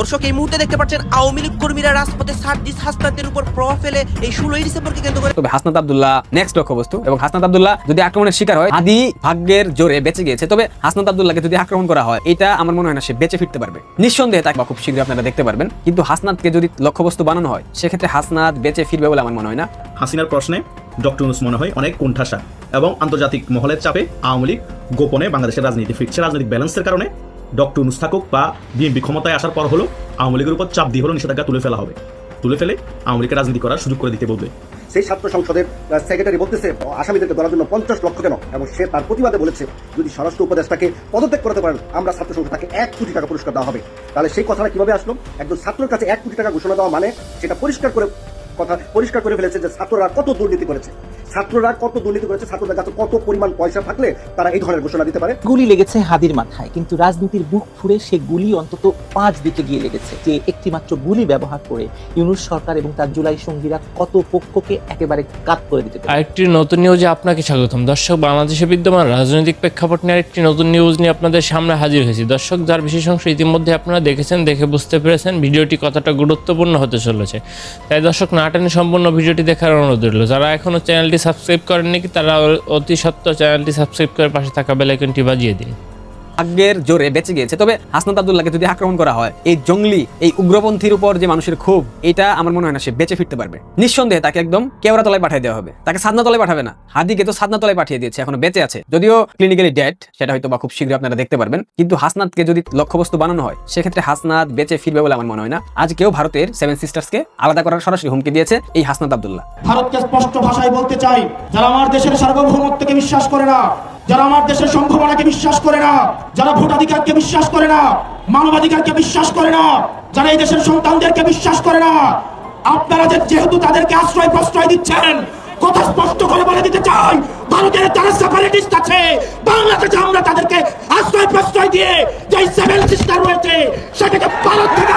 দর্শক এই মুহূর্তে দেখতে পাচ্ছেন আওয়ামী লীগ কর্মীরা রাজপথে সার্জিস হাসনাতের উপর প্রভাব ফেলে এই ষোলোই ডিসেম্বরকে কেন্দ্র করে। তবে হাসনাত আব্দুল্লাহ নেক্সট লক্ষ্যবস্তু এবং হাসনাত আব্দুল্লাহ যদি আক্রমণের শিকার হয় আদি ভাগ্যের জোরে বেঁচে গিয়েছে। তবে হাসনাত আব্দুল্লাহকে যদি আক্রমণ করা হয় এটা আমার মনে হয় না সে বেঁচে ফিরতে পারবে। নিঃসন্দেহে তাকে খুব শীঘ্রই আপনারা দেখতে পারবেন। কিন্তু হাসনাতকে যদি লক্ষ্যবস্তু বানানো হয় সেক্ষেত্রে হাসনাত বেঁচে ফিরবে বলে আমার মনে হয় না। হাসিনার প্রশ্নে ডক্টর ইউনুস মনে হয় অনেক কোণঠাসা এবং আন্তর্জাতিক মহলের চাপে আওয়ামী লীগ গোপনে বাংলাদেশের রাজনীতি ফিরছে। রাজনৈতিক ব্যালেন্সের কারণে ডক্টর ইউনুস থাকুক বা বিএনপি ক্ষমতায় আসার পর হলো আওয়ামী লীগের উপর চাপ দিয়ে হলো নিষেধাজ্ঞা তুলে ফেলা হবে। তুলে ফেলে আওয়ামী লীগের রাজনীতি করার সুযোগ করে দিতে বলবে। সেই ছাত্র সংসদের সেক্রেটারি বলতেছে আসামিদেরকে ধরার জন্য পঞ্চাশ লক্ষ কেন? এবং সে তার প্রতিবাদে বলেছে, যদি স্বরাষ্ট্র উপদেষ্টাকে পদত্যাগ করতে পারেন, আমরা ছাত্র সংসদ তাকে এক কোটি টাকা পুরস্কার দেওয়া হবে। তাহলে সেই কথাটা কীভাবে আসলো? একজন ছাত্রের কাছে এক কোটি টাকা ঘোষণা দেওয়া মানে সেটা পরিষ্কার করে কথা, পরিষ্কার করে ফেলেছে যে ছাত্ররা কত দুর্নীতি করেছে। ছাত্ররা কত দুর্নীতি করেছে ছাত্রদের কাছে কত পরিমাণ পয়সা থাকলে তারা এই ধরনের ঘোষণা দিতে পারে? গুলি লেগেছে হাদির মাথায় কিন্তু রাজনীতির বুক ফুড়ে সে গুলি অন্তত পাঁচ দিকে গিয়ে লেগেছে যে একটি মাত্র গুলি ব্যবহার করে ইউনুস সরকার এবং তার জুলাই সঙ্গীরা কত পক্ষকে একেবারে কাত করে দিতে পারে আরেকটি নতুন নিউজে আপনাকে স্বাগতম। দর্শক বাংলাদেশে বিদ্যমান রাজনৈতিক প্রেক্ষাপট নিয়ে আরেকটি নতুন নিউজ নিয়ে আপনাদের সামনে হাজির হয়েছি। দর্শক যার বিশেষ অংশ ইতিমধ্যে আপনারা দেখেছেন দেখে বুঝতে পেরেছেন ভিডিওটি কতটা গুরুত্বপূর্ণ হতে চলেছে। তাই দর্শক না টেনে সম্পূর্ণ ভিডিওটি দেখার অনুরোধ রইল। যারা এখনও চ্যানেলটি সাবস্ক্রাইব করেননি তারা অতি সত্ত্বেও চ্যানেলটি সাবস্ক্রাইব করে পাশে থাকা বেলাইকনটি বাজিয়ে দিন। ভাগ্যের জোরে বেঁচে গিয়েছে। তবে হাসনাত আব্দুল্লাহকে যদি আক্রমণ করা হয়, এই জঙ্গলি, এই উগ্রপন্থীর উপর যে মানুষের ক্ষোভ, এটা আমার মনে হয় না সে বেঁচে ফিরতে পারবে। নিঃসন্দেহে তাকে একদম কেওড়া তলায় পাঠিয়ে দেওয়া হবে। তাকে সাদনা তলায় পাঠাবে না। হাদিকে তো সাদনা তলায় পাঠিয়ে দিয়েছে, এখনও বেঁচে আছে। যদিও ক্লিনিক্যালি ডেড সেটা হয়তো বা খুব শীঘ্রই আপনারা দেখতে পারবেন। কিন্তু হাসনাতকে যদি লক্ষ্যবস্তু বানানো হয়, সেক্ষেত্রে হাসনাত বেঁচে ফিরবে বলে আমার মনে হয় না। আজকেও ভারতের সেভেন সিস্টার্সকে আলাদা করার সরাসরি হুমকি দিয়েছে এই হাসনাত আব্দুল্লাহ। ভারতকে স্পষ্ট ভাষায় বলতে চাই, যারা আমার দেশের সার্বভৌমত্বকে বিশ্বাস করে না যারা আমার দেশের সম্ভাবনাকে বিশ্বাস করে না, যারা ভোটাধিকারকে বিশ্বাস করে না, মানবাধিকারকে বিশ্বাস করে না, যারা এই দেশের সন্তানদেরকে বিশ্বাস করে না, আপনারা যেহেতু তাদেরকে আশ্রয় প্রশ্রয় দিচ্ছেন, কথা স্পষ্ট করে বলে দিতে চাই, ভারতের যারা সেপারেটিস্ট আছে, বাংলাদেশে আমরা তাদেরকে আশ্রয় প্রশ্রয় দিয়ে যে সেভেন সিস্টার রয়েছে, সেটাকে ভারত থেকে।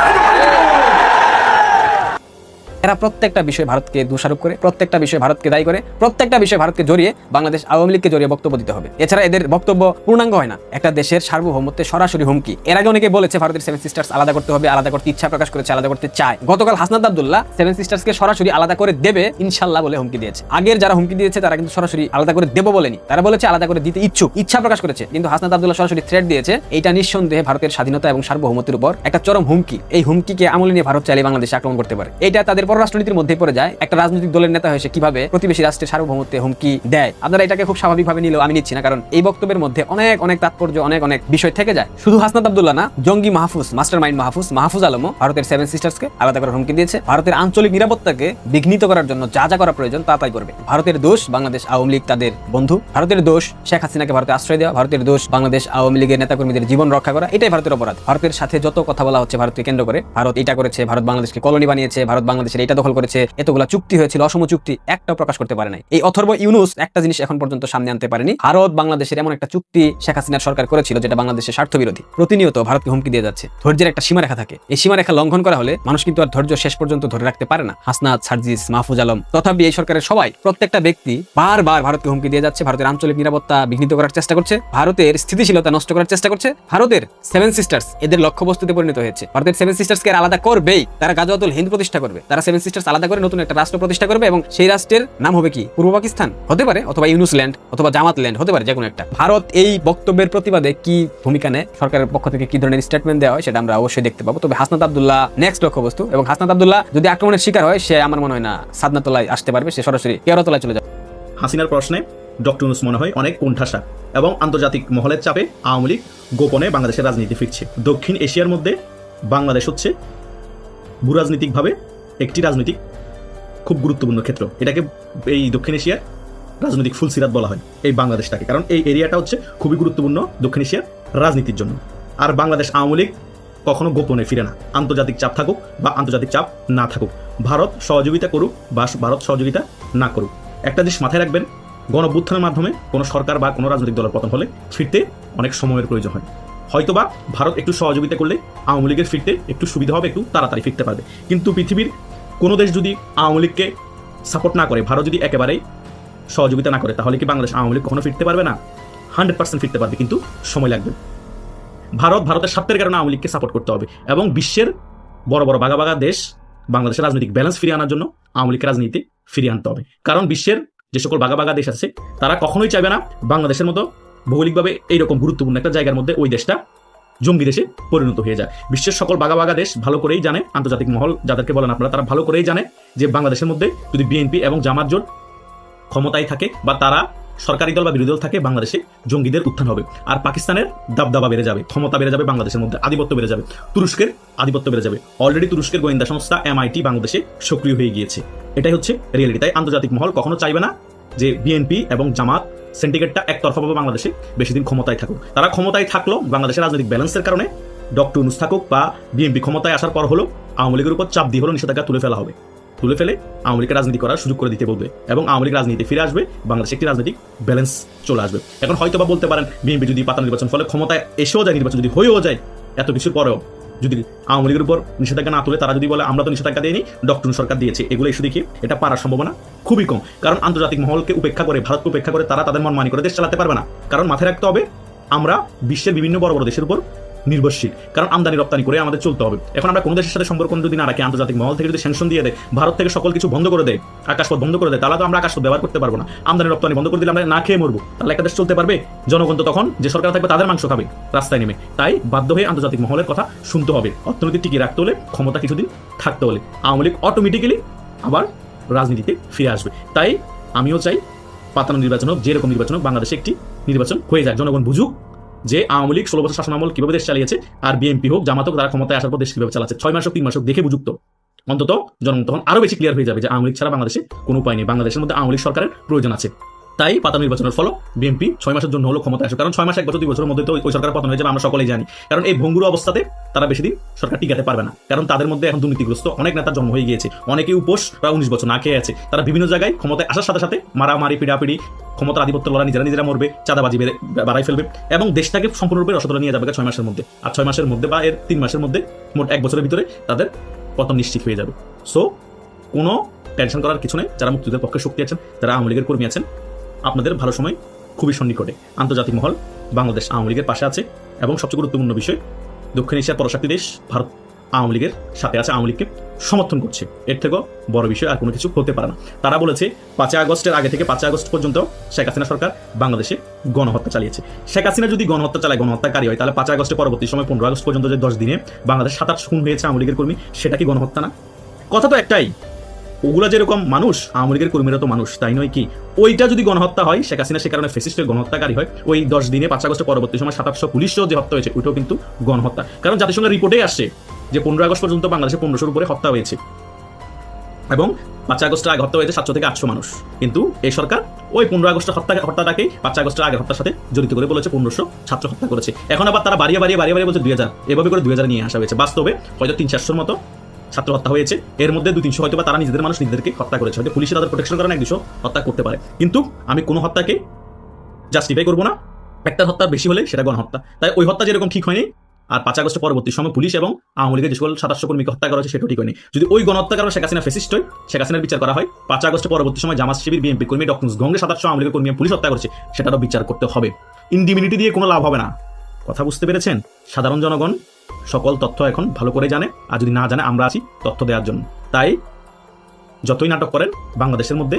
এরা প্রত্যেকটা বিষয়ে ভারতকে দোষারোপ করে, প্রত্যেকটা বিষয়ে ভারতকে দায়ী করে, প্রত্যেকটা বিষয়ে ভারতকে জড়িয়ে বাংলাদেশ আওয়ামী লীগকে জড়িয়ে বক্তব্য দিতে হবে। এছাড়া এদের বক্তব্য পূর্ণাঙ্গ হয় না। একটা দেশের সার্বভৌমত্বে সরাসরি হুমকি। এর আগে অনেকে বলেছে ভারতের সেভেন সিস্টার্স আলাদা করতে হবে, আলাদা করতে ইচ্ছা প্রকাশ করেছে, আলাদা করতে চায়। গতকাল হাসনাত আব্দুল্লাহ সেভেন সিস্টার্সকে সরাসরি আলাদা করে দেবে ইনশাল্লাহ বলে হুমকি দিয়েছে। আগের যারা হুমকি দিয়েছে, তারা কিন্তু সরাসরি আলাদা করে দেবো বলেনি। তারা বলেছে আলাদা করে দিতে ইচ্ছুক, ইচ্ছা প্রকাশ করেছে। কিন্তু হাসনাত আব্দুল্লাহ সরাসরি থ্রেট দিয়েছে। এটা নিঃসন্দেহে ভারতের স্বাধীনতা এবং সার্বভৌমত্বের উপর একটা চরম হুমকি। এই হুমকিকে আমলে নিয়ে ভারত চাইলে বাংলাদেশে আক্রমণ করতে পারে। এটা তাদের পররাষ্ট্রনীতির মধ্যে পড়ে যায়। একটা রাজনৈতিক দলের নেতা হয়েছে কীভাবে প্রতিবেশী রাষ্ট্রের সার্বভৌমত্বে হুমকি দেয়? আপনারা এটাকে খুব স্বাভাবিকভাবে নিলেও আমি নিচ্ছি না, কারণ এই বক্তব্যের মধ্যে অনেক অনেক তাৎপর্য, অনেক অনেক বিষয় থেকে যায়। শুধু হাসনাত আব্দুল্লাহ না, জঙ্গি মাহফুজ মাস্টার মাইন্ড মাহফুজ মাহফুজ আলমও ভারতের সেভেন সিস্টার্সকে আলাদা করার হুমকি দিয়েছে। ভারতের আঞ্চলিক নিরাপত্তাকে বিঘ্নিত করার জন্য যা যা করা প্রয়োজন তা তাই করবে। ভারতের দোষ বাংলাদেশ আওয়ামী লীগ তাদের বন্ধু। ভারতের দোষ শেখ হাসিনাকে ভারতে আশ্রয় দেওয়া। ভারতের দোষ বাংলাদেশ আওয়ামী লীগের নেতাকর্মীদের জীবন রক্ষা করা। এটাই ভারতের অপরাধ। ভারতের সাথে যত কথা বলা হচ্ছে, ভারতকে কেন্দ্র করে ভারত এটা করেছে। ভারত বাংলাদেশকে কলোনি বানিয়েছে। ভারত বাংলাদেশের এটা দখল করেছে, এতগুলা চুক্তি হয়েছিল, অসম চুক্তি একটাও প্রকাশ করতে পারে নাই। এই অথর্ব ইউনুস একটা জিনিস এখন পর্যন্ত সামনে আনতে পারেনি। ভারত বাংলাদেশের এমন একটা চুক্তি শেখ হাসিনার সরকার করেছিল, যেটা বাংলাদেশের স্বার্থ বিরোধী প্রতিনিয়ত ভারতকে হুমকি দিয়ে যাচ্ছে। ধৈর্যের একটা সীমারেখা থাকে। এই সীমারেখা লঙ্ঘন করা হলে মানুষ কিন্তু আর ধৈর্য শেষ পর্যন্ত ধরে রাখতে পারে না। হাসনাত, সার্জিস, মাহফুজ আলম, তথাপি এই সরকারের সবাই, প্রত্যেকটা ব্যক্তি বারবার ভারতকে হুমকি দিয়ে যাচ্ছে, ভারতের আঞ্চলিক নিরাপত্তা বিঘ্নিত করার চেষ্টা করছে, ভারতের স্থিতিশীলতা নষ্ট করার চেষ্টা করছে, ভারতের সেভেন সিস্টার্স এদের লক্ষ্যবস্তুতে পরিণত হয়েছে। ভারতের সেভেন সিস্টার্সকে আলাদা করবেই। তারা গাজওয়াতুল হিন্দ প্রতিষ্ঠা করবে। তারা সেভেন সিস্টার্স আলাদা করে নতুন একটা রাষ্ট্র প্রতিষ্ঠা করবে এবং সেই রাষ্ট্রের নাম হবে কি? পূর্ব পাকিস্তান। হতে পারে অথবা ইউনুসল্যান্ড, অথবা জামাত ল্যান্ড হতে পারে যে কোনো একটা। ভারত এই বক্তব্যের প্রতিবাদে কি ভূমিকা নেয়? সরকারের পক্ষ থেকে কি ধরনের স্টেটমেন্ট দেওয়া হয় সেটা আমরা অবশ্যই দেখতে পাবো। তবে হাসনাত আব্দুল্লাহ নেক্সট লক্ষ্যবস্তু এবং হাসনাত আব্দুল্লাহ যদি আক্রমণের শিকার হয়, সে আমার মনে হয় না সাদনাতলায় আসতে পারবে, সে সরাসরি কেরতলায় চলে যাবে। হাসিনার প্রশ্নে ডক্টর ইউনুস মনে হয় অনেক কোণঠাসা এবং আন্তর্জাতিক মহলের চাপে আওয়ামী লীগ গোপনে বাংলাদেশের রাজনীতি ফিরছে। দক্ষিণ এশিয়ার মধ্যে বাংলাদেশ হচ্ছে ভূরাজনৈতিকভাবে একটি রাজনৈতিক খুব গুরুত্বপূর্ণ ক্ষেত্র। এটাকে এই দক্ষিণ এশিয়ার রাজনৈতিক ফুলসিরাত বলা হয়, এই বাংলাদেশটাকে। কারণ এই এরিয়াটা হচ্ছে খুবই গুরুত্বপূর্ণ দক্ষিণ এশিয়ার রাজনীতির জন্য। আর বাংলাদেশ আওয়ামী লীগ কখনো গোপনে ফিরে না। আন্তর্জাতিক চাপ থাকুক বা আন্তর্জাতিক চাপ না থাকুক, ভারত সহযোগিতা করুক বা ভারত সহযোগিতা না করুক। একটা জিনিস মাথায় রাখবেন গণভ্যুত্থানের মাধ্যমে কোনো সরকার বা কোনো রাজনৈতিক দলের পতন হলে ফিরতে অনেক সময়ের প্রয়োজন হয়। হয়তোবা ভারত একটু সহযোগিতা করলে আওয়ামী লীগের ফিরতে একটু সুবিধা হবে, একটু তাড়াতাড়ি ফিরতে পারবে। কিন্তু পৃথিবীর কোনো দেশ যদি আওয়ামী লীগকে সাপোর্ট না করে, ভারত যদি একেবারেই সহযোগিতা না করে, তাহলে কি বাংলাদেশ আওয়ামী লীগ কখনো ফিরতে পারবে না? হান্ড্রেড পার্সেন্ট ফিরতে পারবে, কিন্তু সময় লাগবে। ভারত, ভারতের স্বার্থের কারণে আওয়ামী লীগকে সাপোর্ট করতে হবে এবং বিশ্বের বড় বড় বাগা বাগা দেশ বাংলাদেশের রাজনৈতিক ব্যালেন্স ফিরিয়ে আনার জন্য আওয়ামী লীগকে রাজনীতি ফিরিয়ে আনতে হবে। কারণ বিশ্বের যে সকল বাগা বাগা দেশ আছে, তারা কখনোই চাইবে না বাংলাদেশের মতো ভৌগোলিকভাবে এইরকম গুরুত্বপূর্ণ একটা জায়গার মধ্যে ওই দেশটা জঙ্গি দেশে পরিণত হয়ে যায়। বিশ্বের সকল বাগা বাগা দেশ ভালো করেই জানে, আন্তর্জাতিক মহল যাদেরকে বলেন আপনারা, তারা ভালো করেই জানে যে বাংলাদেশের মধ্যে যদি বিএনপি এবং জামাত জোট ক্ষমতায় থাকে বা তারা সরকারি দল বা বিরোধী দল থাকে, বাংলাদেশে জঙ্গিদের উত্থান হবে। আর পাকিস্তানের দাবদাবা বেড়ে যাবে, ক্ষমতা বেড়ে যাবে বাংলাদেশের মধ্যে, আধিপত্য বেড়ে যাবে, তুরস্কের আধিপত্য বেড়ে যাবে। অলরেডি তুরস্কের গোয়েন্দা সংস্থা এমআইটি বাংলাদেশে সক্রিয় হয়ে গিয়েছে। এটাই হচ্ছে রিয়েলিটি তাই আন্তর্জাতিক মহল কখনো চাইবে না যে বিএনপি এবং জামাত সিন্ডিকেটটা একতরফাভাবে বাংলাদেশে, বেশি দিন ক্ষমতায় থাকুক। তারা ক্ষমতায় থাকল বাংলাদেশের রাজনৈতিক ব্যালেন্সের কারণে ডক্টর ইউনুস থাকুক বা বিএনপি ক্ষমতায় আসার পর হলো আওয়ামী লীগের উপর চাপ দিয়ে হলো নিষেধাজ্ঞা তুলে ফেলা হবে। তুলে ফেলে আওয়ামী লীগের রাজনীতি করার সুযোগ করে দিতে বলবে এবং আওয়ামী লীগ রাজনীতি ফিরে আসবে, বাংলাদেশে একটি রাজনৈতিক ব্যালেন্স চলে আসবে। এখন হয়তো বা বলতে পারেন, বিএনপি যদি পাতা নির্বাচন ফলে ক্ষমতায় এসেও যায়, নির্বাচন যদি হয়েও যায়, এত কিছুর পরেও। যদি আওয়ামী লীগের উপর নিষেধাজ্ঞা না তুলে, তারা যদি বলে, আমরা তো নিষেধাজ্ঞা দিইনি, ডক্টর সরকার দিয়েছে। এগুলো ইস্যু দেখি, এটা পারার সম্ভাবনা খুবই কম। কারণ আন্তর্জাতিক মহলকে উপেক্ষা করে, ভারতকে উপেক্ষা করে, তারা তাদের মন মানি করে দেশ চালাতে পারবে না। কারণ মাথায় রাখতে হবে, আমরা বিশ্বের বিভিন্ন বড় বড় দেশের উপর নির্ভরশীল। কারণ আমদানি, রপ্তানি করে আমাদের চলতে হবে। এখন আমরা কোনো দেশের সাথে সম্পর্ক যদি না রাখি, আন্তর্জাতিক মহল থেকে যদি স্যাংশন দিয়ে দেয়, ভারত থেকে সকল কিছু বন্ধ করে দেয়, আকাশপথ বন্ধ করে দেয়, তাহলে তো আমরা আকাশপথ ব্যবহার করতে পারব না। আমদানি, রপ্তানি বন্ধ করে দিলে আমরা না খেয়ে মরবো। তাহলে একটা দেশ চলতে পারবে? জনগণ তো তখন যে সরকার থাকবে তাদের মাংস খাবে, রাস্তায় নেমে। তাই বাধ্য হয়ে আন্তর্জাতিক মহলের কথা শুনতে হবে। অর্থনীতি টিকিয়ে রাখতে হলে, ক্ষমতা কিছুদিন থাকতে হলে। আওয়ামী লীগ অটোমেটিক্যালি আবার রাজনীতিতে ফিরে আসবে। তাই আমিও চাই পাতানো নির্বাচন হোক, যেরকম নির্বাচন হোক, বাংলাদেশে একটি নির্বাচন হয়ে যায় জনগণ বুঝুক যে আওয়ামী লীগ ষোলো বছর শাসনামল কীভাবে দেশ চালিয়েছে, আর বিএনপি হোক, জামাত হোক, তারা ক্ষমতায় আসার পর দেশ কীভাবে চালাচ্ছে, ছয় মাস হোক, তিন মাস হোক, দেখে বুঝুক্ত। অন্তত জনমত তখন আরও বেশি ক্লিয়ার হয়ে যাবে যে আওয়ামী লীগ ছাড়া বাংলাদেশে কোনো উপায় নেই। বাংলাদেশের মধ্যে আওয়ামী লীগ সরকারের প্রয়োজন আছে। তাই পাতা নির্বাচনের ফল বিএনপি ছয় মাসের জন্য হলো ক্ষমতা আসে কারণ ছয় মাস এক বছর, দুই বছরের মধ্যে তো ওই সরকার পতন হয়ে যাবে আমরা সকলেই জানি। কারণ এই ভঙ্গুর অবস্থাতে তারা বেশি দিন সরকার টিকাতে পারবে না। কারণ তাদের মধ্যে এখন দুর্নীতিগ্রস্ত অনেক নেতার জন্ম হয়ে গিয়েছে। অনেকে উপোস বা উনিশ বছর না খেয়ে আছে। তারা বিভিন্ন জায়গায় ক্ষমতায় আসার সাথে সাথে মারামারি, পিড়াপিড়ি, ক্ষমতার আধিপত্য লড়া, নিজেরা নিজেরা মরবে, চাঁদাবাজি বেড়ে, বাড়াই ফেলবে এবং দেশটাকে সম্পূর্ণরূপে রসতলে নিয়ে যাবে ছয় মাসের মধ্যে। আর ছয় মাসের মধ্যে বা এর তিন মাসের মধ্যে মোট এক বছরের ভিতরে তাদের পতন নিশ্চিত হয়ে যাবে। সো কোনো টেনশন করার কিছু নেই। যারা মুক্তিযুদ্ধের পক্ষে শক্তি আছেন, যারা আওয়ামী লীগের কর্মী আছেন আপনাদের ভালো সময় খুবই সন্নিকটে। আন্তর্জাতিক মহল বাংলাদেশ আওয়ামী লীগের পাশে আছে এবং সবচেয়ে গুরুত্বপূর্ণ বিষয়, দক্ষিণ এশিয়ার পরশাক্তি দেশ ভারত আওয়ামী লীগের সাথে আছে, আওয়ামী লীগকে সমর্থন করছে। এর থেকেও বড় বিষয় আর কোনো কিছু হতে পারে না। তারা বলেছে, পাঁচই আগস্টের আগে থেকে পাঁচই আগস্ট পর্যন্ত শেখ হাসিনা সরকার বাংলাদেশে গণহত্যা চালিয়েছে। শেখ হাসিনা যদি গণহত্যা চালায়, গণহত্যাকারী হয়, তাহলে পাঁচই আগস্টের পরবর্তী সময় পনেরো আগস্ট পর্যন্ত যে দশ দিনে বাংলাদেশ সাত আট খুন হয়েছে আওয়ামী লীগের কর্মী, সেটা কি গণহত্যা না? কথা তো একটাই ওগুলা যেরকম মানুষ আওয়ামী লীগের কর্মীরা তো মানুষ, তাই নয় কি? ওইটা যদি গণহত্যা হয়, শেখ হাসিনা সে কারণে ফেসিস্ট গণহত্যাকারী হয়। ওই দশ দিনে পাঁচ আগস্ট পরবর্তী সময় সাতাশশো পুলিশও যে হত্যা হয়েছে, ওইটাও কিন্তু গণহত্যা। কারণ জাতিসংঘের রিপোর্টে আসছে যে পনেরো আগস্ট পর্যন্ত বাংলাদেশে পনেরোশোর উপরে হত্যা হয়েছে। এবং পাঁচ আগস্টের আগে হত্যা হয়েছে সাতশো থেকে আটশো মানুষ। কিন্তু এই সরকার ওই পনেরো আগস্ট হত্যা, হত্যাটাকেই পাঁচ আগস্টের আগে হত্যার সাথে জড়িত করে বলেছে, পনেরোশো ছাত্র হত্যা করেছে। এখন আবার তারা বাড়িয়ে বাড়িয়ে বাড়িয়ে বাড়িয়ে বলছে দুই হাজার। এভাবে করে দুই হাজার নিয়ে আসা হয়েছে। বাস্তবে হয়তো তিন চারশোর মতো ছাত্র হত্যা হয়েছে। এর মধ্যে দুই তিনশো হয়তো তারা নিজেদের মানুষ নিজেদেরকে হত্যা করেছে। হয়তো পুলিশে তাদের প্রোটেকশন কারণে এক হত্যা করতে পারে। কিন্তু আমি কোনো হত্যাকে জাস্টিফাই করব না। একটা হত্যা বেশি হলে সেটা গণহত্যা। তাই ওই হত্যা যেরকম ঠিক হয়নি, আর পাঁচ আগস্ট পরবর্তী সময় পুলিশ এবং আওয়ামী লীগের যে সকল সাতাশশো কর্মীকে হত্যা করা হয়েছে সেটাও ঠিক হয়নি। যদি ওই গণহত্যা কারণে শেখ হাসিনা ফেসিস্ট হয়, শেখ হাসিনার বিচার করা হয়, পাঁচ আগস্ট পরবর্তী সময় জামাত শিবির, বিএনপি কর্মী ডক্টর গঙ্গে সাতাশশো আওয়ামী লীগের কর্মী পুলিশ হত্যা করেছে, সেটারও বিচার করতে হবে। ইন্ডিমিনিটি দিয়ে কোনো লাভ হবে না। কথা বুঝতে পেরেছেন? সাধারণ জনগণ সকল তথ্য এখন ভালো করে জানে, আর যদি না জানে, আমরা আছি তথ্য দেওয়ার জন্য। তাই যতই নাটক করেন, বাংলাদেশের মধ্যে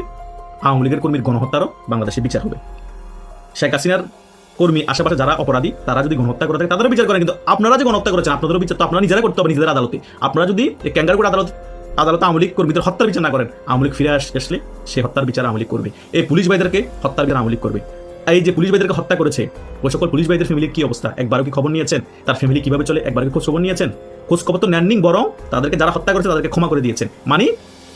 আওয়ামী লীগের কর্মীর গণহত্যারও বাংলাদেশে বিচার হবে। শেখ হাসিনার কর্মী আশেপাশে যারা অপরাধী, তারা যদি গণহত্যা করে থাকে, তাদেরও বিচার করেন। কিন্তু আপনারা যে গণহত্যা করেছেন, আপনাদেরও বিচার তো আপনারা নিজেরা করতে হবে নিজেদের আদালতে। আপনারা যদি ক্যাঙ্গারগুড় আদালত আদালত আওয়ামী লীগ কর্মীদের হত্যার বিচার না করেন, আওয়ামী লীগ ফিরে আসলে সে হত্যার বিচার আওয়ামী লীগ করবে। এই পুলিশ ভাইদেরকে হত্যার বিচার আওয়ামী লীগ করবে। এই যে পুলিশ ভাইদেরকে হত্যা করেছে, ওই সকল পুলিশ ভাইদের ফ্যামিলির কি অবস্থা? একবারও কি খবর নিয়েছেন? তার ফ্যামিলি কীভাবে চলে? একবার কি খোঁজ খবর নিয়েছেন? খোঁজ খবর তো নেননি বরং তাদেরকে যারা হত্যা করেছে তাদেরকে ক্ষমা করে দিয়েছেন। মানে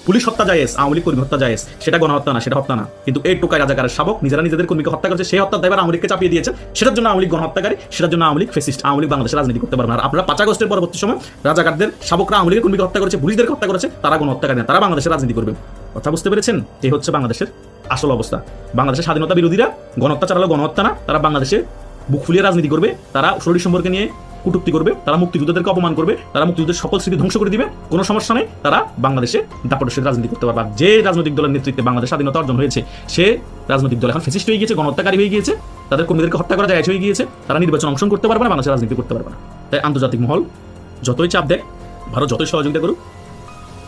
পুলিশ হত্যা জায়েজ, আওয়ামী লীগ কর্মী হত্যা জায়েজ, সেটা গণহত্যা না, সেটা হত্যা না। কিন্তু এই টোকায় রাজাকারের শাবক, নিজেরা নিজেদের কর্মীকে হত্যা করেছে, সেই হত্যার দায়ভার আওয়ামী লীগকে চাপিয়ে দিয়েছে সেটার জন্য আওয়ামী লীগ গণহত্যাকারী, সেটার জন্য Awami League fascist Awami League বাংলাদেশের রাজনীতি করতে পারবে না। আপনারা পাঁচ আগস্টের পরবর্তী সময় রাজাকারদের শাবকরা আওয়ামী লীগের কর্মীকে হত্যা করেছে, পুলিশদেরকে হত্যা করেছে, তারা গণহত্যাকারী না, তারা বাংলাদেশের রাজনীতি করবে। কথা বুঝতে পেরেছেন? এই হচ্ছে বাংলাদেশের আসল অবস্থা। বাংলাদেশের স্বাধীনতা বিরোধীরা গণহত্যা চালালো, গণহত্যা না। তারা বাংলাদেশে বুক ফুলিয়ে রাজনীতি করবে, তারা শরীর সম্পর্কে নিয়ে কুটুক্তি করবে, তারা মুক্তিযুদ্ধদেরকে অপমান করবে, তারা মুক্তিযুদ্ধের সকল স্মৃতি ধ্বংস করে দিবে, কোনো সমস্যা নেই। তারা বাংলাদেশে দাপটের রাজনীতি করতে পারবে। যে রাজনৈতিক দলের নেতৃত্বে বাংলাদেশ স্বাধীনতা অর্জন হয়েছে, সে রাজনৈতিক দল এখন ফেসিস্ট হয়ে গিয়েছে, গণহত্যাকারী হয়ে গিয়েছে, তাদের কর্মীদেরকে হত্যা করা যায় হয়ে গিয়েছে, তারা নির্বাচন অংশগ্রহণ করতে পারবে না বাংলাদেশের রাজনীতি করতে পারবে না। তাই আন্তর্জাতিক মহল যতই চাপ দেয় ভারত যতই সহযোগিতা করুক,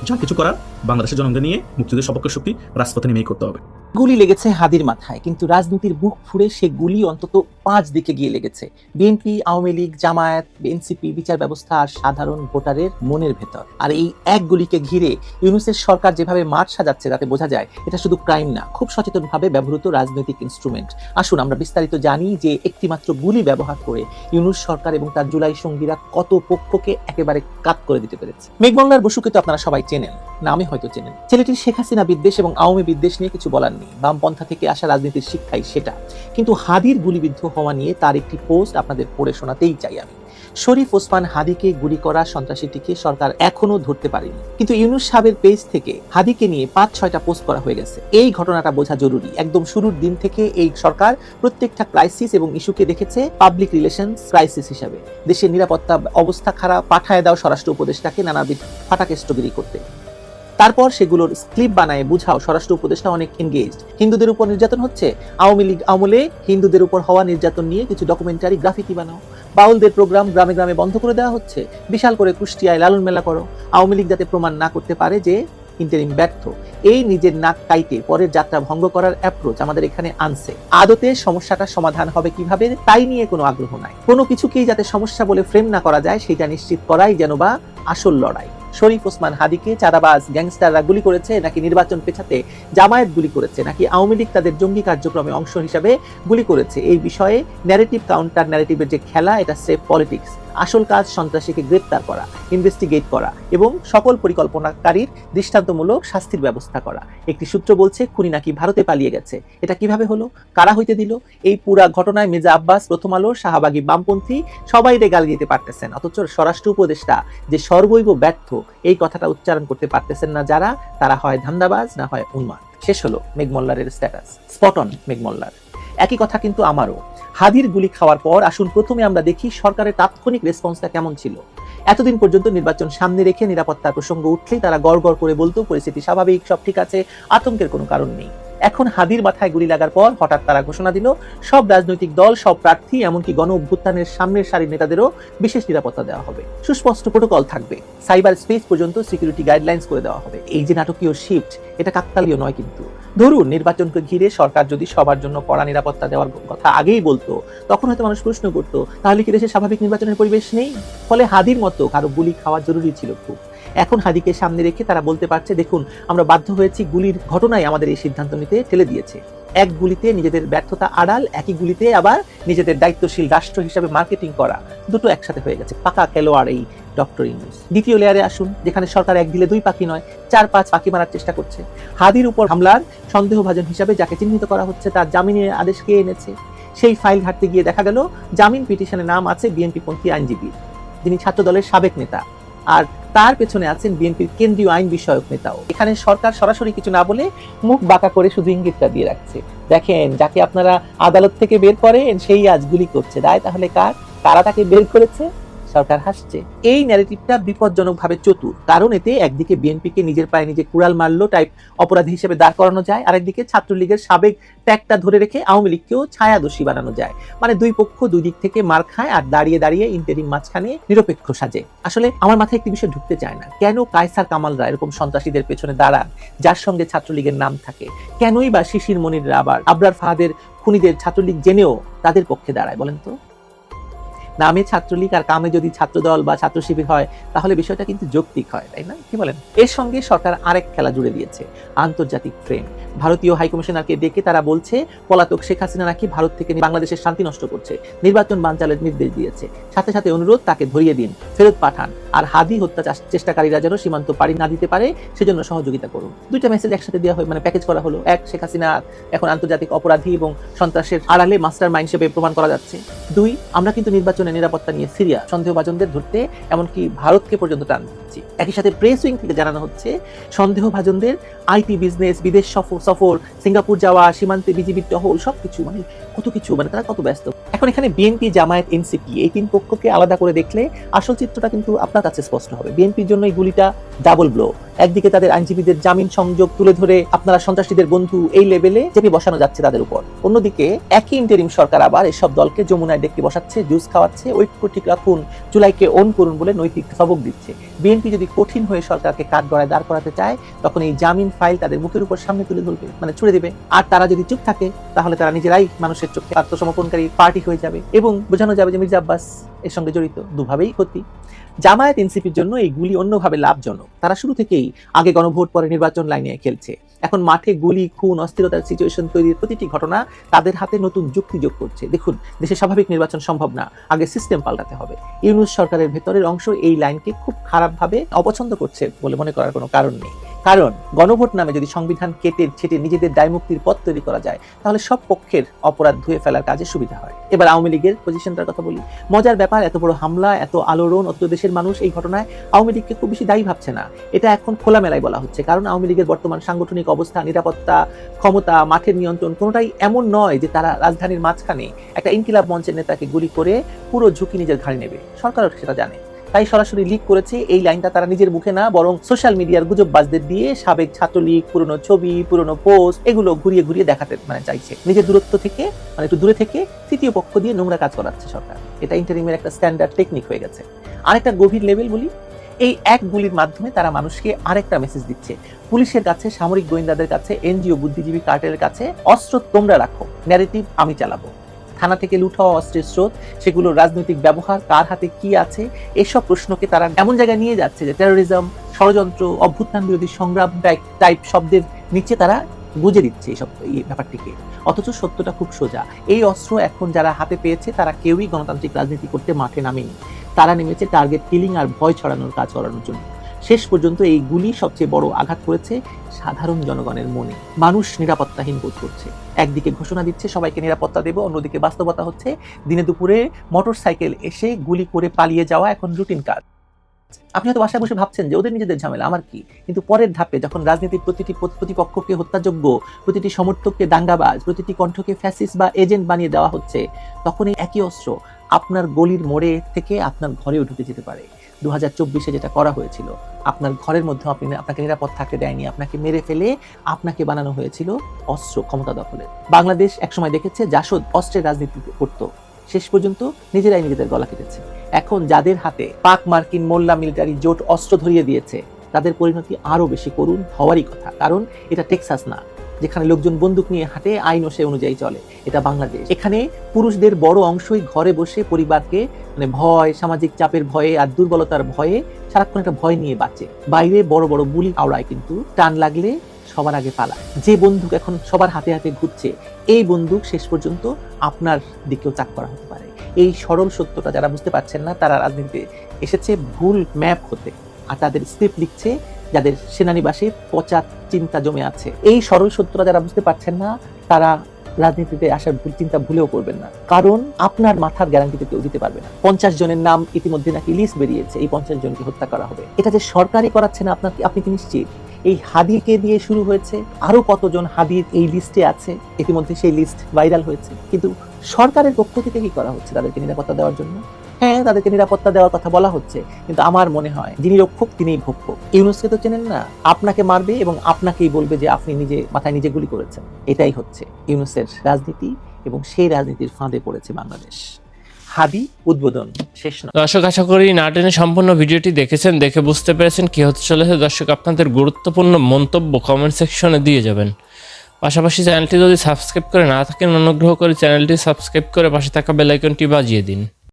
যা কিছু করার বাংলাদেশের জনগণকে নিয়ে মুক্তিযুদ্ধের সপক্ষের শক্তি রাজপথে নেমেই করতে হবে। গুলি লেগেছে হাদির মাথায়, কিন্তু রাজনীতির বুক ফুড়ে সে গুলি অন্তত পাঁচ দিকে গিয়ে লেগেছে। BNP, Awami League, Jamaat, NCP, বিচার ব্যবস্থা আর সাধারণ ভোটারের মনের ভেতর। আর এই এক গুলিকে ঘিরে ইউনুসের সরকার যেভাবে মাঠ সাজাচ্ছে, তাতে বোঝা যায় এটা শুধু ক্রাইম না, খুব সচেতনভাবে ব্যবহৃত রাজনৈতিক ইনস্ট্রুমেন্ট আসুন আমরা বিস্তারিত জানি যে একটিমাত্র গুলি ব্যবহার করে ইউনুস সরকার এবং তার জুলাই সঙ্গীরা কত পক্ষকে একেবারে কাত করে দিতে পেরেছে। মেঘমল্লার বসুকে তো আপনারা সবাই চেনেন, নামে হয়তো চেনেন। ছেলেটির শেখ হাসিনা বিদ্বেষ এবং আওয়ামী বিদ্বেষ নিয়ে কিছু বলার নেই বামপন্থা থেকে আসা রাজনীতির শিক্ষাই সেটা। কিন্তু হাদির গুলিবিদ্ধ হওয়া নিয়ে তার একটি পোস্ট আপনাদের পড়ে শোনাতেই চাই আমি। শরীফ ওসমান হাদিকে গুলি করা সন্ত্রাসীটিকে সরকার এখনও ধরতে পারেনি। কিন্তু ইউনুস সাহেবের পেজ থেকে হাদিকে নিয়ে পাঁচ, ছয়টা পোস্ট করা হয়ে গেছে। এই ঘটনাটা বোঝা জরুরি। একদম শুরুর দিন থেকে এই সরকার প্রত্যেকটা ক্রাইসিস এবং ইস্যুকে দেখেছে পাবলিক রিলেশনস ক্রাইসিস হিসাবে। দেশের নিরাপত্তা অবস্থা খারাপ, পাঠায় দাও স্বরাষ্ট্র উপদেষ্টাকে নানাবিধ ফাটাকেষ্টগিরি করতে। তারপর সেগুলোর স্ক্লিপ বানায় বুঝাও। স্বরাষ্ট্র উপদেষ্টা অনেক এনগেজড হিন্দুদের উপর নির্যাতন হচ্ছে। আওয়ামী লীগ আমলে হিন্দুদের উপর হওয়া নির্যাতন নিয়ে কিছু ডকুমেন্টারি গ্রাফিতি বানাও। বাউলদের প্রোগ্রাম গ্রামে গ্রামে বন্ধ করে দেওয়া হচ্ছে। বিশাল করে কুষ্টিয়ায় লালন মেলা করো। আওয়ামী লীগ যাতে প্রমাণ না করতে পারে যে ইন্টারিম ব্যর্থ। এই নিজের নাক কাইতে পরের যাত্রা ভঙ্গ করার অ্যাপ্রোচ আমাদের এখানে আনছে। আদতে সমস্যাটা সমাধান হবে কীভাবে, তাই নিয়ে কোনো আগ্রহ নাই। কোনো কিছুকেই যাতে সমস্যা বলে ফ্রেম না করা যায়, সেটা নিশ্চিত করাই যেন বা আসল লড়াই। শরীফ ওসমান হাদিকে চাঁদাবাজ, গ্যাংস্টাররা গুলি করেছে, নাকি নির্বাচন পেছাতে জামায়াত গুলি করেছে, নাকি আওয়ামী লীগ তাদের জঙ্গি কার্যক্রমে অংশ হিসাবে গুলি করেছে, এই বিষয়ে ন্যারেটিভ কাউন্টার ন্যারেটিভের যে খেলা, এটা সেফ পলিটিক্স আসল কাজ সন্ত্রাসীকে গ্রেপ্তার করা ইনভেস্টিগেট করা এবং সকল পরিকল্পনাকারীর দৃষ্টান্তমূলক শাস্তির ব্যবস্থা করা। একটি সূত্র বলছে, খুনি নাকি ভারতে পালিয়ে গেছে। এটা কীভাবে হলো? কারা হইতে দিল? এই পুরা ঘটনায় মির্জা আব্বাস, প্রথম আলো শাহবাগী বামপন্থী, সবাই রে গাল দিতে পারতেছেন। অথচ স্বরাষ্ট্র উপদেষ্টা যে সর্বৈব ব্যর্থ, এই কথাটা উচ্চারণ করতে পারতেছেন না যারা, তারা হয় ধান্দাবাজ, না হয় উন্মাদ। শেষ হলো মেঘমল্লারের স্ট্যাটাস স্পটন মেঘমল্লার। একই কথা কিন্তু আমারও। হাদির গুলি খাওয়ার পর আসুন প্রথমে আমরা দেখি সরকারের তাৎক্ষণিক রেসপন্সটা কেমন ছিল। এতদিন পর্যন্ত নির্বাচন সামনে রেখে নিরাপত্তার প্রসঙ্গ উঠলেই তারা গড় করে বলতো পরিস্থিতি স্বাভাবিক, সব ঠিক আছে, আতঙ্কের কোনো কারণ নেই। এখন হাদির মাথায় গুলি লাগার পর হঠাৎ তারা ঘোষণা দিল, সব রাজনৈতিক দল, সব প্রার্থী, এমনকি গণ অভ্যুত্থানের সামনের সারির নেতাদেরও বিশেষ নিরাপত্তা দেওয়া হবে। সুস্পষ্ট প্রোটোকল থাকবে। সাইবার স্পেস পর্যন্ত সিকিউরিটি গাইডলাইন্স করে দেওয়া হবে। এই যে নাটকীয় শিফট, এটা কাকতালীয় নয় কিন্তু। ধরুন, নির্বাচনকে ঘিরে সরকার যদি সবার জন্য কড়া নিরাপত্তা দেওয়ার কথা আগেই বলতো, তখন হয়তো মানুষ প্রশ্ন করতো, তাহলে কি দেশে স্বাভাবিক নির্বাচনের পরিবেশ নেই? ফলে হাদির মতো কারও গুলি খাওয়া জরুরি ছিল খুব। এখন হাদিকে সামনে রেখে তারা বলতে পারছে, দেখুন, আমরা বাধ্য হয়েছি গুলির ঘটনায় আমাদের এই সিদ্ধান্ত নিতে ঠেলে দিয়েছে। এক গুলিতে নিজেদের ব্যর্থতা আড়াল, একই গুলিতে আবার নিজেদের দায়িত্বশীল রাষ্ট্র হিসাবে মার্কেটিং করা। দুটো একসাথে হয়ে গেছে। পাকা খেলোয়াড় এই ডক্টর ইউনুস। দ্বিতীয় লেয়ারে আসুন, যেখানে সরকার এক দিলে দুই পাখি নয়, চার পাঁচ পাখি মারার চেষ্টা করছে। হাদির উপর হামলার সন্দেহভাজন হিসাবে যাকে চিহ্নিত করা হচ্ছে, তার জামিনের আদেশ কে এনেছে? সেই ফাইল ঘাটতে গিয়ে দেখা গেল, জামিন পিটিশনে নাম আছে বিএনপি পন্থী আইনজীবী। যিনি ছাত্র দলের সাবেক নেতা। আর তার পেছনে আছেন বিএনপির কেন্দ্রীয় আইন বিষয়ক নেতাও। এখানে সরকার সরাসরি কিছু না বলে মুখ বাঁকা করে শুধু ইঙ্গিতটা দিয়ে রাখছে। দেখেন, যাকে আপনারা আদালত থেকে বের করেন, সেই আজ গুলি করছে। দায় তাহলে কার? তারা তাকে বের করেছে? সরকার হাসছে। এই ন্যারেটিভটা বিপজ্জনকভাবে চতুর। কারণ এতে একদিকে বিএনপিকে নিজের পায়ে নিজে কুড়াল মারলো টাইপ অপরাধী হিসেবে দাঁড় করানো যায়, আরেকদিকে ছাত্রলীগের সাবেক ট্যাগটা ধরে রেখে আওয়ামী লীগকেও ছায়াদোষী বানানো যায়। মানে দুই পক্ষ দুই দিক থেকে মার খায় আর দাঁড়িয়ে দাঁড়িয়ে ইন্টারিম মাঝখানে নিরপেক্ষ সাজে। আসলে আমার মাথায় একটি বিষয় ঢুকতে চায় না। কেন কায়সার কামালরা এরকম সন্ত্রাসীদের পেছনে দাঁড়ান, যার সঙ্গে ছাত্রলীগের নাম থাকে? কেনই বা শিশির মনির আবার আবরার ফাহাদের খুনিদের ছাত্রলীগ জেনেও তাদের পক্ষে দাঁড়ায় বলেন তো? নামে ছাত্রলীগ আর কামে যদি ছাত্রদল বা ছাত্র শিবির হয়, তাহলে বিষয়টা কিন্তু যৌক্তিক হয়, তাই না? কি বলেন? এর সঙ্গে সরকার আরেক খেলা জুড়ে দিয়েছে, আন্তর্জাতিক ফ্রেম ভারতীয় হাইকমিশনারকে ডেকে তারা বলছে, পলাতক শেখ হাসিনা নাকি ভারত থেকে বাংলাদেশের শান্তি নষ্ট করছে, নির্বাচন বানচালের নির্দেশ দিয়েছে। সাথে সাথে অনুরোধ, তাকে ধরিয়ে দিন, ফেরত পাঠান, আর হাদি হত্যা চেষ্টাকারীরা যেন সীমান্ত পাড়ি না দিতে পারে, সেজন্য সহযোগিতা করুন। দুইটা মেসেজ একসাথে দেওয়া হয় মানে প্যাকেজ করা হলো। এক, শেখ হাসিনা এখন আন্তর্জাতিক অপরাধী এবং সন্ত্রাসের আড়ালে মাস্টার মাইন্ড হিসেবে প্রমাণ করা যাচ্ছে। দুই, আমরা কিন্তু নির্বাচনের নিরাপত্তা নিয়ে সিরিয়া সন্দেহভাজনদের ধরতে, এমনকি ভারতকে পর্যন্ত টান দিচ্ছে। একই সাথে প্রেস উইং থেকে জানানো হচ্ছে, সন্দেহভাজনদের আইটি বিজনেস, বিদেশ সফর সফর, সিঙ্গাপুর যাওয়া, সীমান্তে বিজিবির টহল সব কিছু মানে কত কিছু মানে তারা কত ব্যস্ত। এখন এখানে বিএনপি জামায়াত এনসিপি এই তিন পক্ষকে আলাদা করে দেখলে আসল চিত্রটা কিন্তু আপনার কাছে স্পষ্ট হবে। বিএনপির জন্য এই গুলিটা ডাবল ব্লো একদিকে তাদের আইনজীবীদের জামিন সংযোগ তুলে ধরে আপনারা সন্ত্রাসীদের বন্ধু এই লেভেলে চেপে বসানো যাচ্ছে তাদের উপর। অন্যদিকে একই ইন্টারিম সরকার আবার এসব দলকে যমুনায় ডেকে বসাচ্ছে জুস খাওয়াচ্ছে, ঐক্য ঠিক রাখুন, জুলাইকে অন করুন বলে নৈতিক সবক দিচ্ছে। বিএনপি যদি কঠিন হয়ে সরকারকে কাঠ গড়ায় দাঁড় করাতে চায়, তখন এই জামিন ফাইল তাদের মুখের উপর সামনে তুলে ধরবে মানে ছুড়ে দেবে। আর তারা যদি চুপ থাকে, তাহলে তারা নিজেরাই মানুষের চোখে আত্মসমর্পণকারী পার্টি হয়ে যাবে এবং বোঝানো যাবে যে মির্জা আব্বাস এর সঙ্গে জড়িত দুভাবেই ক্ষতি। জামায়াত এনসিপির জন্য এই গুলি অন্যভাবে লাভজনক। তারা শুরু থেকেই আগে গণভোট, পরে নির্বাচন লাইনে খেলছে। এখন মাঠে গুলি, খুন, অস্থিরতার সিচুয়েশন তৈরির প্রতিটি ঘটনা তাদের হাতে নতুন যুক্তি যোগ করছে। দেখুন, দেশে স্বাভাবিক নির্বাচন সম্ভব না। আগে সিস্টেম পাল্টাতে হবে। ইউনুস সরকারের ভেতরের অংশ এই লাইনকে খুব খারাপভাবে অপছন্দ করছে বলে মনে করার কোনো কারণ নেই। কারণ গণভোট নামে যদি সংবিধান কেটে ছেটে নিজেদের দায়মুক্তির পথ তৈরি করা যায়, তাহলে সব পক্ষের অপরাধ ধুয়ে ফেলার কাজে সুবিধা হয়। এবার আওয়ামী লীগের পজিশনটার কথা বলি। মজার ব্যাপার, এত বড় হামলা, এত আলোড়ন অত দেশের মানুষ এই ঘটনায় আওয়ামী লীগকে খুব বেশি দায়ী ভাবছে না। এটা এখন খোলামেলায় বলা হচ্ছে। কারণ আওয়ামী লীগের বর্তমান সাংগঠনিক অবস্থা, নিরাপত্তা, ক্ষমতা, মাঠের নিয়ন্ত্রণ কোনোটাই এমন নয় যে তারা রাজধানীর মাঝখানে একটা ইনকিলাব মঞ্চের নেতাকে গুলি করে পুরো ঝুঁকি নিজের ঘাড়ে নেবে। সরকারও সেটা জানে। তাই সরাসরি লিক করেছে এই লাইনটা তারা নিজের মুখে না, বরং সোশ্যাল মিডিয়ার গুজববাজদের দিয়ে সাবেক ছাত্রলীগ, পুরনো ছবি, পুরনো পোস্ট এগুলো ঘুরিয়ে ঘুরিয়ে দেখাতে মানে চাইছে। নিজের দূরত্ব থেকে মানে একটু দূরে থেকে তৃতীয় পক্ষ দিয়ে নোংরা কাজ করাচ্ছে সরকার। এটা ইন্টারিমের একটা স্ট্যান্ডার্ড টেকনিক হয়ে গেছে। আরেকটা গভীর লেভেল বলি, এই এক গুলির মাধ্যমে তারা মানুষকে আরেকটা মেসেজ দিচ্ছে। পুলিশের কাছে, সামরিক গোয়েন্দাদের কাছে, এনজিও বুদ্ধিজীবী কার্টেলের কাছে, অস্ত্র তোমরা রাখো ন্যারেটিভ আমি চালাবো। থানা থেকে লুট হওয়া অস্ত্রের স্রোত, সেগুলোর রাজনৈতিক ব্যবহার, কার হাতে কি আছে, এসব প্রশ্নকে তারা এমন জায়গায় নিয়ে যাচ্ছে যে টেরোরিজম ষড়যন্ত্র, অভ্যুত্থান বিরোধী সংগ্রাম টাইপ শব্দের নিচে তারা বুঝে দিচ্ছে এই সব এই ব্যাপারটিকে। অথচ সত্যটা খুব সোজা। এই অস্ত্র এখন যারা হাতে পেয়েছে, তারা কেউই গণতান্ত্রিক রাজনীতি করতে মাঠে নামেনি। তারা নেমেছে টার্গেট কিলিং আর ভয় ছড়ানোর কাজ করানোর জন্য। শেষ পর্যন্ত এই গুলি সবচেয়ে বড় আঘাত করেছে সাধারণ জনগণের মনে। মানুষ নিরাপত্তাহীন বোধ করছে। একদিকে ঘোষণা দিচ্ছে সবাইকে নিরাপত্তা দেবো, অন্যদিকে বাস্তবতা হচ্ছে দিনে দুপুরে মোটর সাইকেল এসে গুলি করে পালিয়ে যাওয়া এখন রুটিন কাজ। আপনি হয়তো বাসায় বসে ভাবছেন যে, ওদের নিজেদের ঝামেলা, আমার কি? কিন্তু পরের ধাপে যখন রাজনীতির প্রতিটি প্রতিপক্ষকে হত্যাযোগ্য, প্রতিটি সমর্থককে দাঙ্গাবাজ, প্রতিটি কণ্ঠকে ফ্যাসিস বা এজেন্ট বানিয়ে দেওয়া হচ্ছে তখন এই একই অস্ত্র আপনার গলির মোড়ে থেকে আপনার ঘরেও ঢুকে যেতে পারে। দু হাজার চব্বিশে যেটা করা হয়েছিল, আপনার ঘরের মধ্যে আপনি আপনাকে নিরাপদ থাকতে দেয়নি, আপনাকে মেরে ফেলে আপনাকে বানানো হয়েছিল অস্ত্র ক্ষমতা দখলের বাংলাদেশ একসময় দেখেছে জাসদ অস্ত্রের রাজনীতি করত। শেষ পর্যন্ত নিজেরাই নিজেদের গলা কেটেছে। এখন যাদের হাতে পাক মার্কিন মোল্লা মিলিটারি জোট অস্ত্র ধরিয়ে দিয়েছে, তাদের পরিণতি আরও বেশি করুন হওয়ারই কথা। কারণ এটা টেক্সাস না। যেখানে লোকজন বন্দুক নিয়ে হাঁটে আইন সে অনুযায়ী চলে। এটা বাংলাদেশ। এখানে পুরুষদের বড় অংশই ঘরে বসে পরিবারকে মানে ভয়, সামাজিক চাপের ভয়ে আর দুর্বলতার ভয়ে সারাক্ষণ একটা ভয় নিয়ে বাঁচে। বাইরে বড় বড় বুলি আওড়ায় কিন্তু টান লাগলে সবার আগে পালা। যে বন্দুক এখন সবার হাতে হাতে ঘুরছে, এই বন্দুক শেষ পর্যন্ত আপনার দিকেও চাক করা হতে পারে। এই সরল সত্যটা যারা বুঝতে পারছেন না, তারা রাজনীতিতে এসেছে ভুল ম্যাপ হতে। আর তাদের স্ক্রিপ্ট লিখছে যাদের সেনানিবাসে পচা চিন্তা জমে আছে। এই সরল সত্যটা যারা বুঝতে পারছেন না, তারা রাজনীতিতে আসার ভুল চিন্তা ভুলেও করবেন না। কারণ আপনার মাথার গ্যারান্টিতে কেউ দিতে পারবে না। পঞ্চাশ জনের নাম ইতিমধ্যে নাকি লিস্ট বেরিয়েছে, এই পঞ্চাশ জনকে হত্যা করা হবে। এটা যে সরকারই করাচ্ছে না, আপনার আপনি কি নিশ্চিত? এই হাদিকে দিয়ে শুরু হয়েছে, আরও কতজন হাদির এই লিস্টে আছে, ইতিমধ্যে সেই লিস্ট ভাইরাল হয়েছে। কিন্তু সরকারের পক্ষ থেকে কি করা হচ্ছে তাদেরকে নিরাপত্তা দেওয়ার জন্য? হ্যাঁ তাদেরকে নিরাপত্তা দেওয়ার কথা বলা হচ্ছে, কিন্তু আমার মনে হয় যিনি রক্ষক, তিনিই ভক্ষক ইউনুসকে তো চেনেন না? আপনাকে মারবে এবং আপনাকেই বলবে যে আপনি নিজে, মাথায় নিজে গুলি করেছেন। এটাই হচ্ছে ইউনুসের রাজনীতি এবং সেই রাজনীতির ফাঁদে পড়েছে বাংলাদেশ। হাদি, উদ্বোধন, শেষ দর্শক, আশা করি নাটেনে সম্পূর্ণ ভিডিওটি দেখেছেন, দেখে বুঝতে পেরেছেন কি হতে চলেছে। দর্শক, আপনাদের গুরুত্বপূর্ণ মন্তব্য কমেন্ট সেকশনে দিয়ে যাবেন। পাশাপাশি চ্যানেলটি যদি সাবস্ক্রাইব করে না থাকেন, অনুগ্রহ করে চ্যানেলটি সাবস্ক্রাইব করে পাশে থাকা বেল আইকনটি বাজিয়ে দিন।